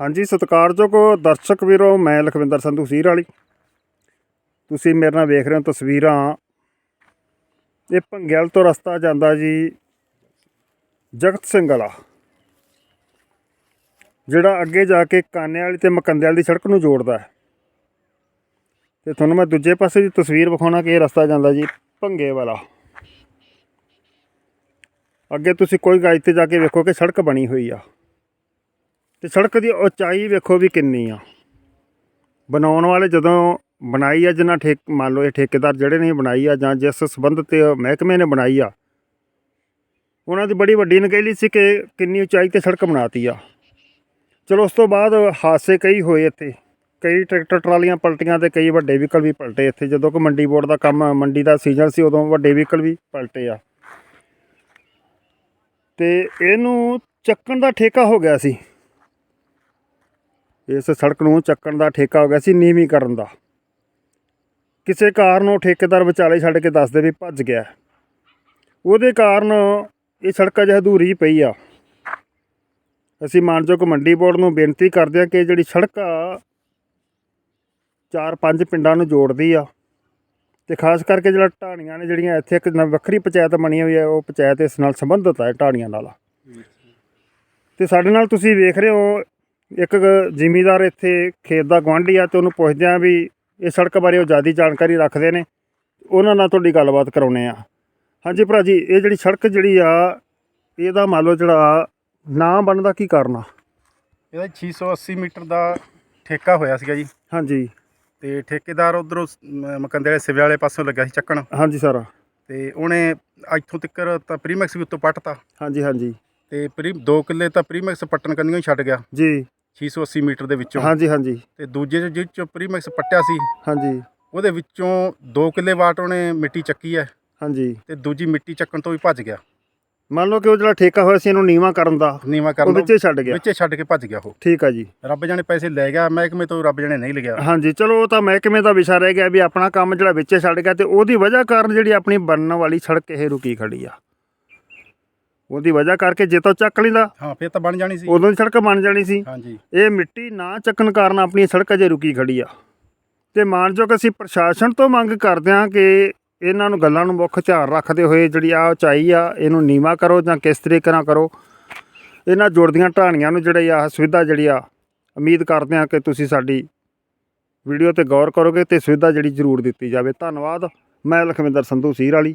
ਹਾਂਜੀ ਸਤਿਕਾਰਯੋਗ ਦਰਸ਼ਕ ਵੀਰੋ, ਮੈਂ ਲਖਵਿੰਦਰ ਸੰਧੂ ਸੀਰ ਵਾਲੀ। ਤੁਸੀਂ ਮੇਰੇ ਨਾਲ ਵੇਖ ਰਹੇ ਹੋ ਤਸਵੀਰਾਂ। ਇਹ ਭੰਗਿਆਲ ਤੋਂ ਰਸਤਾ ਜਾਂਦਾ ਜੀ ਜਗਤ ਸਿੰਘ ਵਾਲਾ, ਜਿਹੜਾ ਅੱਗੇ ਜਾ ਕੇ ਕਾਨੇ ਵਾਲੀ ਤੇ ਮਕੰਦੇ ਵਾਲੀ ਦੀ ਸੜਕ ਨੂੰ ਜੋੜਦਾ ਹੈ। ਤੇ ਤੁਹਾਨੂੰ ਮੈਂ ਦੂਜੇ ਪਾਸੇ ਦੀ ਤਸਵੀਰ ਵਿਖਾਉਣਾ ਕਿ ਇਹ ਰਸਤਾ ਜਾਂਦਾ ਜੀ ਭੰਗੇ ਵਾਲਾ। ਅੱਗੇ ਤੁਸੀਂ ਕੋਈ ਗਾਇਦ ਤੇ ਜਾ ਕੇ ਵੇਖੋ ਕਿ ਸੜਕ ਬਣੀ ਹੋਈ ਆ। ਤੇ ਸੜਕ ਦੀ ਉਚਾਈ ਵੇਖੋ ਵੀ ਕਿੰਨੀ ਆ। ਬਣਾਉਣ ਵਾਲੇ ਜਦੋਂ ਬਣਾਈ ਆ ਜਿਨ੍ਹਾਂ ਠੇਕ, ਮੰਨ ਲਓ ਇਹ ਠੇਕੇਦਾਰ ਜਿਹੜੇ ਨੇ ਬਣਾਈ ਆ ਜਾਂ ਜਿਸ ਸੰਬੰਧਿਤ ਮਹਿਕਮੇ ਨੇ ਬਣਾਈ ਆ, ਉਹਨਾਂ ਦੀ ਬੜੀ ਵੱਡੀ ਨਕੇਲੀ ਸੀ ਕਿ ਕਿੰਨੀ ਉਚਾਈ ਤੇ ਸੜਕ ਬਣਾਤੀ ਆ। ਚਲੋ ਉਸ ਤੋਂ ਬਾਅਦ ਹਾਦਸੇ ਕਈ ਹੋਏ ਇੱਥੇ। ਕਈ ਟਰੈਕਟਰ ਟਰਾਲੀਆਂ ਪਲਟੀਆਂ ਤੇ ਕਈ ਵੱਡੇ ਵਹੀਕਲ ਵੀ ਪਲਟੇ ਇੱਥੇ। ਜਦੋਂ ਕਿ ਮੰਡੀ ਬੋਰਡ ਦਾ ਕੰਮ, ਮੰਡੀ ਦਾ ਸੀਜ਼ਨ ਸੀ, ਉਦੋਂ ਵੱਡੇ ਵਹੀਕਲ ਵੀ ਪਲਟੇ ਆ। ਤੇ ਇਹਨੂੰ ਚੱਕਣ ਦਾ ਠੇਕਾ ਹੋ ਗਿਆ ਸੀ। ਇਸ ਸੜਕ ਨੂੰ ਚੱਕਣ ਦਾ ਠੇਕਾ ਹੋ ਗਿਆ ਸੀ ਨੀਵੀਂ ਕਰਨ ਦਾ। ਕਿਸੇ ਕਾਰਨ ਉਹ ਠੇਕੇਦਾਰ ਵਿਚਾਲੇ ਛੱਡ ਕੇ ਦੱਸਦੇ ਵੀ ਭੱਜ ਗਿਆ। ਉਹਦੇ ਕਾਰਨ ਇਹ ਸੜਕ ਅਜੇ ਅਧੂਰੀ ਪਈ ਆ। ਅਸੀਂ ਮਾਨਯੋਗ ਮੰਡੀ ਬੋਰਡ ਨੂੰ ਬੇਨਤੀ ਕਰਦੇ ਹਾਂ ਕਿ ਜਿਹੜੀ ਸੜਕ ਆ ਚਾਰ ਪੰਜ ਪਿੰਡਾਂ ਨੂੰ ਜੋੜਦੀ ਆ। ਤੇ ਖਾਸ ਕਰਕੇ ਜਿਹੜਾ ਢਾਣੀਆਂ ਨੇ ਜਿਹੜੀਆਂ ਇੱਥੇ ਇੱਕ ਵੱਖਰੀ ਪੰਚਾਇਤ ਬਣੀ ਹੋਈ ਹੈ ਉਹ ਪੰਚਾਇਤ ਇਸ ਨਾਲ ਸੰਬੰਧਿਤ ਹੈ ਢਾਣੀਆਂ ਨਾਲ। ਤੇ ਸਾਡੇ ਨਾਲ ਤੁਸੀਂ ਵੇਖ ਰਹੇ ਹੋ ਇੱਕ ਜ਼ਿਮੀਦਾਰ ਇੱਥੇ ਖੇਤ ਦਾ ਗੁਆਂਢੀ ਆ ਤੇ ਉਹਨੂੰ ਪੁੱਛਦੇ ਆ ਵੀ ਇਹ ਸੜਕ ਬਾਰੇ ਉਹ ਜ਼ਿਆਦਾ ਜਾਣਕਾਰੀ ਰੱਖਦੇ ਨੇ। ਉਹਨਾਂ ਨਾਲ ਤੁਹਾਡੀ ਗੱਲਬਾਤ ਕਰਾਉਨੇ ਆ। ਹਾਂਜੀ ਭਰਾ ਜੀ ਇਹ ਜਿਹੜੀ ਸੜਕ ਜਿਹੜੀ ਆ ਇਹਦਾ ਮੰਨ ਲਓ ਜਿਹੜਾ ਨਾਂ ਬਣਨ ਦਾ ਕੀ ਕਾਰਨ ਆ? ਇਹਦਾ 680 ਮੀਟਰ ਦਾ ਠੇਕਾ ਹੋਇਆ ਸੀਗਾ ਜੀ। ਹਾਂਜੀ। ਤੇ ਠੇਕੇਦਾਰ ਉਧਰੋਂ ਮਕੰਦੇ ਵਾਲੇ ਸਿਵੇ ਵਾਲੇ ਪਾਸੋਂ ਲੱਗਿਆ ਸੀ ਚੱਕਣ। ਹਾਂਜੀ ਸਰ। ਤੇ ਉਹਨੇ ਇੱਥੋਂ ਤੱਕ ਤਾਂ ਪ੍ਰੀਮੈਕਸ ਵੀ ਉੱਤੋਂ ਪੱਟਤਾ। ਹਾਂਜੀ ਹਾਂਜੀ। ਤੇ ਪ੍ਰੀ 2 ਕਿੱਲੇ ਤਾਂ ਪ੍ਰੀਮੈਕਸ ਪੱਟਣ ਕੰਨੀਆਂ ਹੀ ਛੱਡ ਗਿਆ। ਜੀ। 680 ਮੀਟਰ ਦੇ ਵਿੱਚੋਂ। ਹਾਂਜੀ ਹਾਂਜੀ। ਤੇ ਦੂਜੇ ਚ ਜਿਹ ਚੋਂ ਪ੍ਰੀਮੈਕਸ ਪੱਟਿਆ ਸੀ ਹਾਂਜੀ। ਉਹਦੇ ਵਿੱਚੋਂ 2 ਕਿੱਲੇ ਵਾਟ ਉਹਨੇ ਮਿੱਟੀ ਚੱਕੀ ਹੈ। ਹਾਂਜੀ। ਤੇ ਦੂਜੀ ਮਿੱਟੀ ਚੱਕਣ ਤੋਂ ਵੀ ਭੱਜ ਗਿਆ। ਮੰਨ ਲਓ ਕਿ ਉਹ ਜਿਹੜਾ ਠੇਕਾ ਹੋਇਆ ਸੀ ਇਹਨੂੰ ਨੀਵਾ ਕਰਨ ਦਾ ਨੀਵਾ ਉਹ ਕਰਨ ਵਿੱਚੇ ਛੱਡ ਗਿਆ। ਵਿੱਚੇ ਛੱਡ ਕੇ ਭੱਜ ਗਿਆ ਉਹ। ਠੀਕ ਆ ਜੀ। ਰੱਬ ਜਾਣੇ ਪੈਸੇ ਲੈ ਗਿਆ ਮਹਿਕਮੇ ਤੋਂ ਰੱਬ ਜਾਣੇ ਨਹੀਂ ਲਿਆ। ਹਾਂਜੀ ਚਲੋ ਉਹ ਤਾਂ ਮਹਿਕਮੇ ਦਾ ਵਿਸ਼ਾ ਰਹਿ ਗਿਆ ਵੀ ਆਪਣਾ ਕੰਮ ਜਿਹੜਾ ਵਿੱਚੇ ਛੱਡ ਗਿਆ ਤੇ ਉਹਦੀ ਵਜ੍ਹਾ ਕਾਰਨ ਜਿਹੜੀ ਆਪਣੀ ਬਣਨ ਵਾਲੀ ਸੜਕ ਇਹ ਰੁਕੀ ਖੜੀ ਆ। ਉਹਦੀ ਵਜ੍ਹਾ ਕਰਕੇ ਜੇ ਤਾਂ ਚੱਕ ਲੈਂਦਾ। ਹਾਂ ਫੇਰ ਤਾਂ ਬਣ ਜਾਣੀ ਸੀ। ਉਦੋਂ ਦੀ ਸੜਕ ਬਣ ਜਾਣੀ ਸੀ। ਹਾਂਜੀ। ਇਹ ਮਿੱਟੀ ਨਾ ਚੱਕਣ ਕਾਰਨ ਆਪਣੀ ਸੜਕ ਅਜੇ ਰੁਕੀ ਖੜੀ ਆ। ਤੇ ਮਾਨਯੋਗ ਅਸੀਂ ਪ੍ਰਸ਼ਾਸਨ ਤੋਂ ਮੰਗ ਕਰਦੇ ਹਾਂ ਕਿ ਇਹਨਾਂ ਨੂੰ ਗੱਲਾਂ ਨੂੰ ਮੁੱਖ ਧਿਆਨ ਰੱਖਦੇ ਹੋਏ ਜਿਹੜੀ ਆ ਉਚਾਈ ਆ ਇਹਨੂੰ ਨੀਵਾ ਕਰੋ ਜਾਂ ਕਿਸ ਤਰੀਕੇ ਨਾਲ ਕਰੋ। ਇਹਨਾਂ ਜੁੜਦੀਆਂ ਢਾਣੀਆਂ ਨੂੰ ਜਿਹੜੀ ਆ ਸੁਵਿਧਾ ਜਿਹੜੀ ਆ ਉਮੀਦ ਕਰਦੇ ਹਾਂ ਕਿ ਤੁਸੀਂ ਸਾਡੀ ਵੀਡੀਓ ਤੇ ਗੌਰ ਕਰੋਗੇ ਤੇ ਸੁਵਿਧਾ ਜਿਹੜੀ ਜ਼ਰੂਰ ਦਿੱਤੀ ਜਾਵੇ। ਧੰਨਵਾਦ। ਮੈਂ ਲਖਵਿੰਦਰ ਸੰਧੂ ਸੀਰ ਵਾਲੀ।